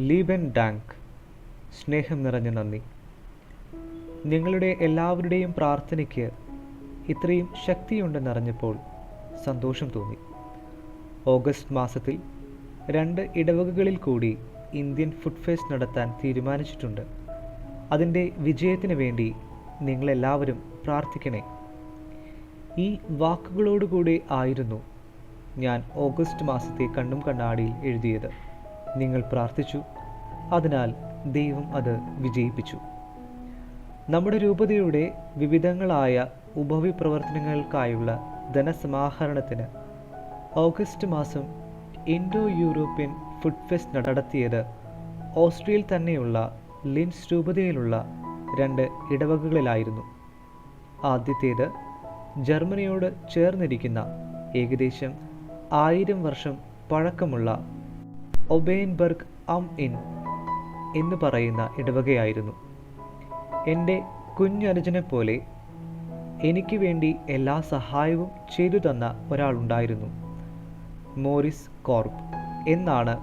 ലീബൻ ഡാങ്ക്. സ്നേഹം നിറഞ്ഞ നന്ദി. നിങ്ങളുടെ എല്ലാവരുടെയും പ്രാർത്ഥനയ്ക്ക് ഇത്രയും ശക്തിയുണ്ടെന്നറിഞ്ഞപ്പോൾ സന്തോഷം തോന്നി. ഓഗസ്റ്റ് മാസത്തിൽ രണ്ട് ഇടവകകളിൽ കൂടി ഇന്ത്യൻ ഫുഡ് ഫെസ്റ്റ് നടത്താൻ തീരുമാനിച്ചിട്ടുണ്ട്. അതിന്റെ വിജയത്തിന് വേണ്ടി നിങ്ങളെല്ലാവരും പ്രാർത്ഥിക്കണേ. ഈ വാക്കുകളോടുകൂടി ആയിരുന്നു ഞാൻ ഓഗസ്റ്റ് മാസത്തെ കണ്ണും കണ്ണാടിയിൽ എഴുതിയത്. നിങ്ങൾ പ്രാർത്ഥിച്ചു. അതിനാൽ ദൈവം അത് വിജയിപ്പിച്ചു. നമ്മുടെ രൂപതയുടെ വിവിധങ്ങളായ ഉപവിപ്രവർത്തനങ്ങൾക്കായുള്ള ധനസമാഹരണത്തിന് ഓഗസ്റ്റ് മാസം ഇൻഡോ യൂറോപ്യൻ ഫുഡ് ഫെസ്റ്റ് നടത്തിയത് ഓസ്ട്രിയയിൽ തന്നെയുള്ള ലിൻസ് രൂപതയിലുള്ള രണ്ട് ഇടവകകളിലായിരുന്നു. ആദ്യത്തേത് ജർമ്മനിയോട് ചേർന്നിരിക്കുന്ന ഏകദേശം ആയിരം വർഷം പഴക്കമുള്ള ഒബേൻബർഗ് അം ഇൻ എന്ന് പറയുന്ന ഇടവകയായിരുന്നു. എന്റെ കുഞ്ഞനുജനെ പോലെ എനിക്ക് വേണ്ടി എല്ലാ സഹായവും ചെയ്തു തന്ന ഒരാളുണ്ടായിരുന്നു. മോറിസ് കോർബ് എന്നാണ്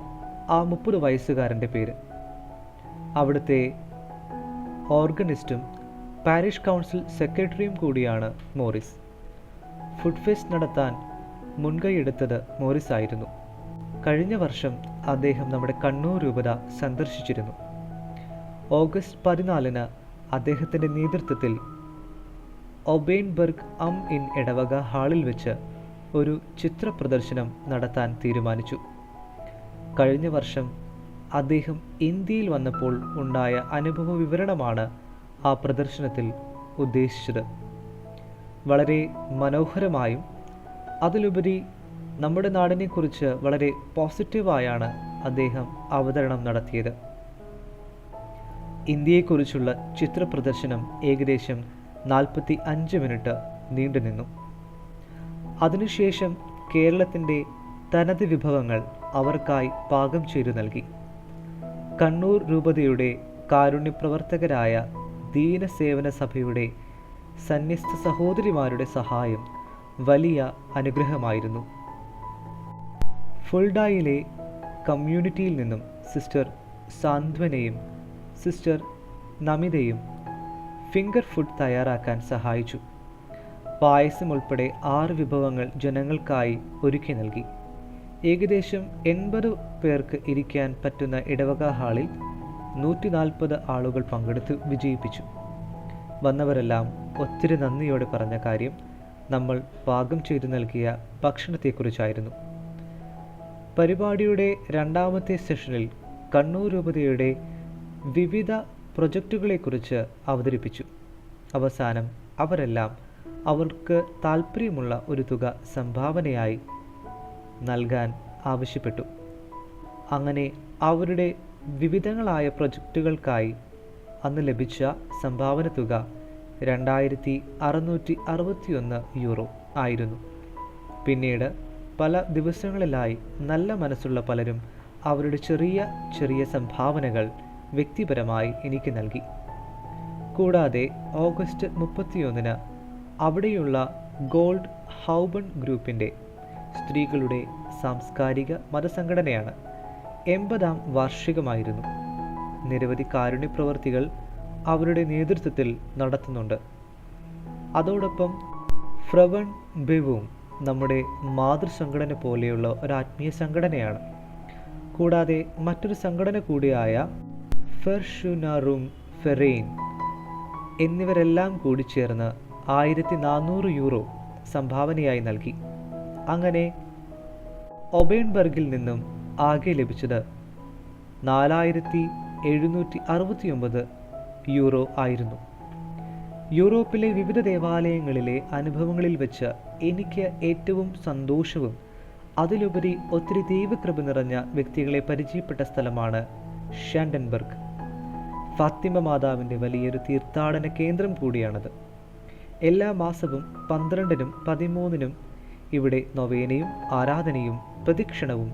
ആ മുപ്പത് വയസ്സുകാരന്റെ പേര്. അവിടുത്തെ ഓർഗനിസ്റ്റും പാരിഷ് കൗൺസിൽ സെക്രട്ടറിയും കൂടിയാണ് മോറിസ്. ഫുഡ് ഫെസ്റ്റ് നടത്താൻ മുൻകൈയെടുത്തത് മോറിസ് ആയിരുന്നു കഴിഞ്ഞ വർഷം അദ്ദേഹം നമ്മുടെ കണ്ണൂർ രൂപത സന്ദർശിച്ചിരുന്നു. ഓഗസ്റ്റ് പതിനാലിന് അദ്ദേഹത്തിന്റെ നേതൃത്വത്തിൽ ഒബേൻബർഗ് അം ഇൻ ഇടവക ഹാളിൽ വെച്ച് ഒരു ചിത്ര പ്രദർശനം നടത്താൻ തീരുമാനിച്ചു. കഴിഞ്ഞ വർഷം അദ്ദേഹം ഇന്ത്യയിൽ വന്നപ്പോൾ ഉണ്ടായ അനുഭവ വിവരണമാണ് ആ പ്രദർശനത്തിൽ ഉദ്ദേശിച്ചത്. വളരെ മനോഹരമായും അതിലുപരി നമ്മുടെ നാടിനെക്കുറിച്ച് വളരെ പോസിറ്റീവായാണ് അദ്ദേഹം അവതരണം നടത്തിയത്. ഇന്ത്യയെക്കുറിച്ചുള്ള ചിത്ര പ്രദർശനം ഏകദേശം നാൽപ്പത്തി അഞ്ച് മിനിറ്റ് നീണ്ടുനിന്നു അതിനുശേഷം കേരളത്തിന്റെ തനത് വിഭവങ്ങൾ അവർക്കായി പാകം ചെയ്തു നൽകി. കണ്ണൂർ രൂപതയുടെ കാരുണ്യപ്രവർത്തകരായ ദീനസേവന സഭയുടെ സന്യസ്ത സഹോദരിമാരുടെ സഹായം വലിയ അനുഗ്രഹമായിരുന്നു. ഫുൾഡായിലെ കമ്മ്യൂണിറ്റിയിൽ നിന്നും സിസ്റ്റർ സാന്ത്വനയും സിസ്റ്റർ നമിതയും ഫിംഗർ ഫുഡ് തയ്യാറാക്കാൻ സഹായിച്ചു. പായസം ഉൾപ്പെടെ ആറ് വിഭവങ്ങൾ ജനങ്ങൾക്കായി ഒരുക്കി നൽകി. ഏകദേശം എൺപത് പേർക്ക് ഇരിക്കാൻ പറ്റുന്ന ഇടവക ഹാളിൽ നൂറ്റി നാൽപ്പത് ആളുകൾ പങ്കെടുത്ത് വിജയിപ്പിച്ചു. വന്നവരെല്ലാം ഒത്തിരി നന്ദിയോടെ പറഞ്ഞ കാര്യം നമ്മൾ പാകം ചെയ്തു നൽകിയ ഭക്ഷണത്തെക്കുറിച്ചായിരുന്നു. പരിപാടിയുടെ രണ്ടാമത്തെ സെഷനിൽ കണ്ണൂർ രൂപതയുടെ വിവിധ പ്രൊജക്റ്റുകളെക്കുറിച്ച് അവതരിപ്പിച്ചു. അവസാനം അവരെല്ലാം അവർക്ക് താല്പര്യമുള്ള ഒരു തുക സംഭാവനയായി നൽകാൻ ആവശ്യപ്പെട്ടു. അങ്ങനെ അവരുടെ വിവിധങ്ങളായ പ്രൊജക്റ്റുകൾക്കായി അന്ന് ലഭിച്ച സംഭാവന തുക രണ്ടായിരത്തി അറുന്നൂറ്റി അറുപത്തിയൊന്ന് യൂറോ ആയിരുന്നു. പിന്നീട് പല ദിവസങ്ങളിലായി നല്ല മനസ്സുള്ള പലരും അവരുടെ ചെറിയ ചെറിയ സംഭാവനകൾ വ്യക്തിപരമായി എനിക്ക് നൽകി. കൂടാതെ ഓഗസ്റ്റ് മുപ്പത്തിയൊന്നിന് അവിടെയുള്ള ഗോൾഡ് ഹൗബൺ ഗ്രൂപ്പിന്റെ സ്ത്രീകളുടെ സാംസ്കാരിക മതസംഘടനയാണ് എൺപതാം വാർഷികമായിരുന്നു. നിരവധി കാരുണ്യ പ്രവർത്തികൾ അവരുടെ നേതൃത്വത്തിൽ നടത്തുന്നുണ്ട്. അതോടൊപ്പം ഫ്രവൺ ബെവും നമ്മുടെ മാതൃസംഘടന പോലെയുള്ള ഒരു ആത്മീയ സംഘടനയാണ്. കൂടാതെ മറ്റൊരു സംഘടന കൂടിയായ ഫെർഷുനാറും ഫെറെയിൻ എന്നിവരെല്ലാം കൂടി ചേർന്ന് ആയിരത്തി നാനൂറ് യൂറോ സംഭാവനയായി നൽകി. അങ്ങനെ ഒബേൺബർഗിൽ നിന്നും ആകെ ലഭിച്ചത് നാലായിരത്തി എഴുന്നൂറ്റി അറുപത്തിയൊമ്പത് യൂറോ ആയിരുന്നു. യൂറോപ്പിലെ വിവിധ ദേവാലയങ്ങളിലെ അനുഭവങ്ങളിൽ വെച്ച് എനിക്ക് ഏറ്റവും സന്തോഷവും അതിലുപരി ഒത്തിരി ദൈവകൃപ നിറഞ്ഞ വ്യക്തികളെ പരിചയപ്പെട്ട സ്ഥലമാണ് ഷാൻഡൻബർഗ്. ഫാത്തിമ മാതാവിന്റെ വലിയൊരു തീർത്ഥാടന കേന്ദ്രം കൂടിയാണത്. എല്ലാ മാസവും പന്ത്രണ്ടിനും പതിമൂന്നിനും ഇവിടെ നൊവേനയും ആരാധനയും പ്രദക്ഷിണവും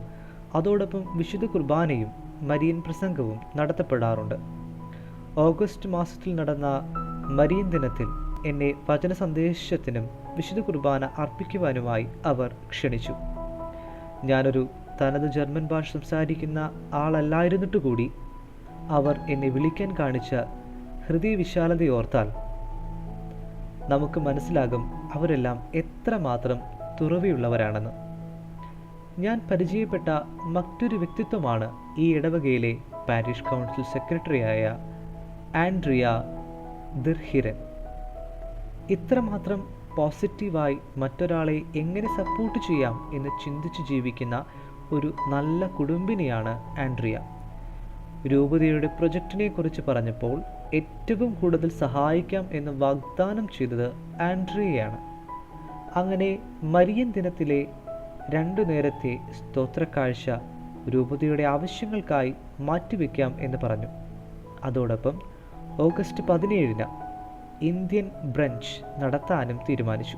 അതോടൊപ്പം വിശുദ്ധ കുർബാനയും മരിയൻ പ്രസംഗവും നടത്തപ്പെടാറുണ്ട്. ഓഗസ്റ്റ് മാസത്തിൽ നടന്ന മരിയൻ ദിനത്തിൽ എന്നെ വചന സന്ദേശത്തിനും വിശുദ്ധ കുർബാന അർപ്പിക്കുവാനുമായി അവർ ക്ഷണിച്ചു. ഞാനൊരു തനത് ജർമ്മൻ ഭാഷ സംസാരിക്കുന്ന ആളല്ലായിരുന്നിട്ട് കൂടി അവർ എന്നെ വിളിക്കാൻ കാണിച്ച ഹൃദയവിശാലതയോർത്താൽ നമുക്ക് മനസ്സിലാകും അവരെല്ലാം എത്രമാത്രം തുറവിയുള്ളവരാണെന്ന്. ഞാൻ പരിചയപ്പെട്ട മറ്റൊരു വ്യക്തിത്വമാണ് ഈ ഇടവകയിലെ പാരിഷ് കൗൺസിൽ സെക്രട്ടറിയായ ആൻഡ്രിയ ദിർഹിരൻ ഇത്രമാത്രം പോസിറ്റീവായി മറ്റൊരാളെ എങ്ങനെ സപ്പോർട്ട് ചെയ്യാം എന്ന് ചിന്തിച്ച് ജീവിക്കുന്ന ഒരു നല്ല കുടുംബിനിയാണ് ആൻഡ്രിയ. രൂപതയുടെ പ്രൊജക്റ്റിനെ കുറിച്ച് പറഞ്ഞപ്പോൾ ഏറ്റവും കൂടുതൽ സഹായിക്കാം എന്ന് വാഗ്ദാനം ചെയ്തത് ആൻഡ്രിയയാണ്. അങ്ങനെ മരിയൻ ദിനത്തിലെ രണ്ടു നേരത്തെ സ്തോത്രക്കാഴ്ച രൂപതയുടെ ആവശ്യങ്ങൾക്കായി മാറ്റിവെക്കാം എന്ന് പറഞ്ഞു. അതോടൊപ്പം ഓഗസ്റ്റ് പതിനേഴിന് ഇന്ത്യൻ ബ്രഞ്ച് നടത്താനും തീരുമാനിച്ചു.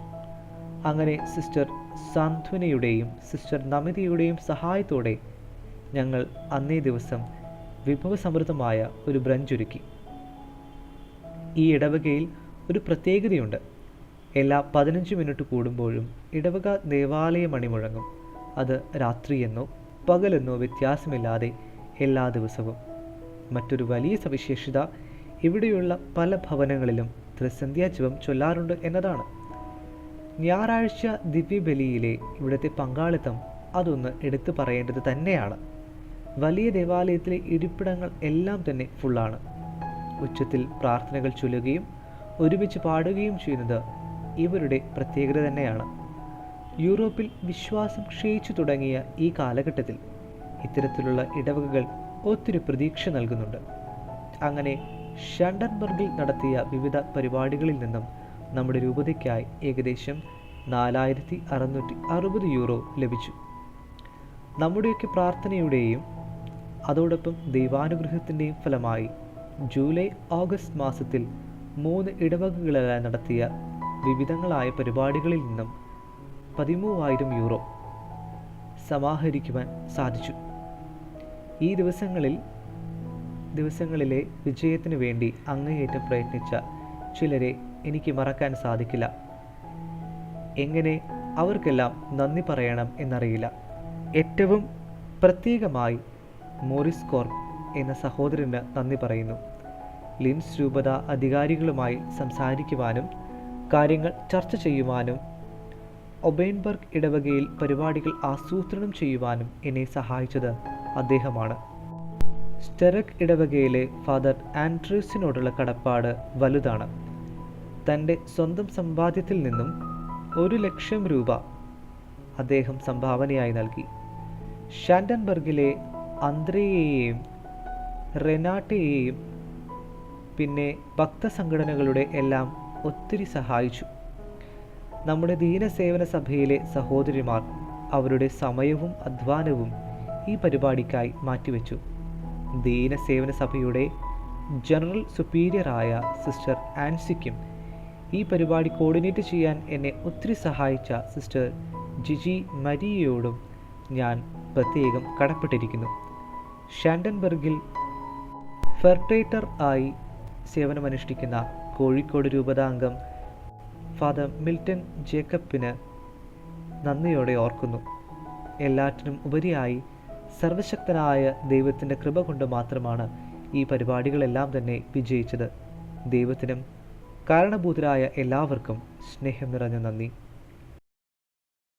അങ്ങനെ സിസ്റ്റർ സാന്ത്വനയുടെയും സിസ്റ്റർ നമിതയുടെയും സഹായത്തോടെ ഞങ്ങൾ അന്നേ ദിവസം വിഭവസമൃദ്ധമായ ഒരു ബ്രഞ്ച് ഒരുക്കി. ഈ ഇടവകയിൽ ഒരു പ്രത്യേകതയുണ്ട്. എല്ലാ പതിനഞ്ച് മിനിറ്റ് കൂടുമ്പോഴും ഇടവക ദേവാലയ മണി മുഴങ്ങും അത് രാത്രിയെന്നോ പകലെന്നോ വ്യത്യാസമില്ലാതെ എല്ലാ ദിവസവും. മറ്റൊരു വലിയ സവിശേഷത ഇവിടെയുള്ള പല ഭവനങ്ങളിലും ത്രിസന്ധ്യാജപം ചൊല്ലാറുണ്ട് എന്നതാണ്. ഞായറാഴ്ച ദിവ്യബലിയിലെ ഇവിടുത്തെ പങ്കാളിത്തം അതൊന്ന് എടുത്തു പറയേണ്ടത് തന്നെയാണ്. വലിയ ദേവാലയത്തിലെ ഇരിപ്പിടങ്ങൾ എല്ലാം തന്നെ ഫുള്ളാണ്. ഉച്ചത്തിൽ പ്രാർത്ഥനകൾ ചൊല്ലുകയും ഒരുമിച്ച് പാടുകയും ചെയ്യുന്നത് ഇവരുടെ പ്രത്യേകത തന്നെയാണ്. യൂറോപ്പിൽ വിശ്വാസം ക്ഷയിച്ചു തുടങ്ങിയ ഈ കാലഘട്ടത്തിൽ ഇത്തരത്തിലുള്ള ഇടവകകൾ ഒത്തിരി പ്രതീക്ഷ നൽകുന്നുണ്ട്. അങ്ങനെ ഷണ്ടൻബർഗിൽ നടത്തിയ വിവിധ പരിപാടികളിൽ നിന്നും നമ്മുടെ രൂപതയ്ക്കായി ഏകദേശം നാലായിരത്തി അറുന്നൂറ്റി അറുപത് യൂറോ ലഭിച്ചു. നമ്മുടെയൊക്കെ പ്രാർത്ഥനയുടെയും അതോടൊപ്പം ദൈവാനുഗ്രഹത്തിന്റെയും ഫലമായി ജൂലൈ ഓഗസ്റ്റ് മാസത്തിൽ മൂന്ന് ഇടവകകളിലായി നടത്തിയ വിവിധങ്ങളായ പരിപാടികളിൽ നിന്നും പതിമൂവായിരം യൂറോ സമാഹരിക്കുവാൻ സാധിച്ചു. ഈ ദിവസങ്ങളിൽ ദിവസങ്ങളിലെ വിജയത്തിനു വേണ്ടി അങ്ങേയറ്റം പ്രയത്നിച്ച ചിലരെ എനിക്ക് മറക്കാൻ സാധിക്കില്ല. എങ്ങനെ അവർക്കെല്ലാം നന്ദി പറയണം എന്നറിയില്ല. ഏറ്റവും പ്രത്യേകമായി മോറിസ് കോർപ്പ് എന്ന സഹോദരന് നന്ദി പറയുന്നു. ലിൻസ് രൂപത അധികാരികളുമായി സംസാരിക്കുവാനും കാര്യങ്ങൾ ചർച്ച ചെയ്യുവാനും ഒബേൻബർഗ് ഇടവകയിൽ പരിപാടികൾ ആസൂത്രണം ചെയ്യുവാനും എന്നെ സഹായിച്ചത് അദ്ദേഹമാണ്. സ്റ്റെറക് ഇടവകയിലെ ഫാദർ ആൻഡ്രൂസിനോടുള്ള കടപ്പാട് വലുതാണ്. തന്റെ സ്വന്തം സമ്പാദ്യത്തിൽ നിന്നും ഒരു ലക്ഷം രൂപ അദ്ദേഹം സംഭാവനയായി നൽകി. ഷാൻഡൻബർഗിലെ അന്ത്രയെയും റെനാട്ടയെയും പിന്നെ ഭക്തസംഘടനകളുടെ എല്ലാം ഒത്തിരി സഹായിച്ചു. നമ്മുടെ ദീനസേവന സഭയിലെ സഹോദരിമാർ അവരുടെ സമയവും അധ്വാനവും ഈ പരിപാടിക്കായി മാറ്റിവെച്ചു. ദീനസേവന സഭയുടെ ജനറൽ സുപ്പീരിയറായ സിസ്റ്റർ ആൻസിക്കും ഈ പരിപാടി കോർഡിനേറ്റ് ചെയ്യാൻ എന്നെ ഒത്തിരി സഹായിച്ച സിസ്റ്റർ ജിജി മരിയയോടും ഞാൻ പ്രത്യേകം കടപ്പെട്ടിരിക്കുന്നു. ഷാൻഡൻബർഗിൽ ഫെർട്ടേറ്റർ ആയി സേവനമനുഷ്ഠിക്കുന്ന കോഴിക്കോട് രൂപതാംഗം ഫാദർ മിൽട്ടൺ ജേക്കബിന് നന്ദിയോടെ ഓർക്കുന്നു. എല്ലാറ്റിനും ഉപരിയായി സർവശക്തനായ ദൈവത്തിന്റെ കൃപ കൊണ്ട് മാത്രമാണ് ഈ പരിപാടികളെല്ലാം തന്നെ വിജയിച്ചത്. ദൈവത്തിനും കാരണഭൂതരായ എല്ലാവർക്കും സ്നേഹം നിറഞ്ഞ നന്ദി.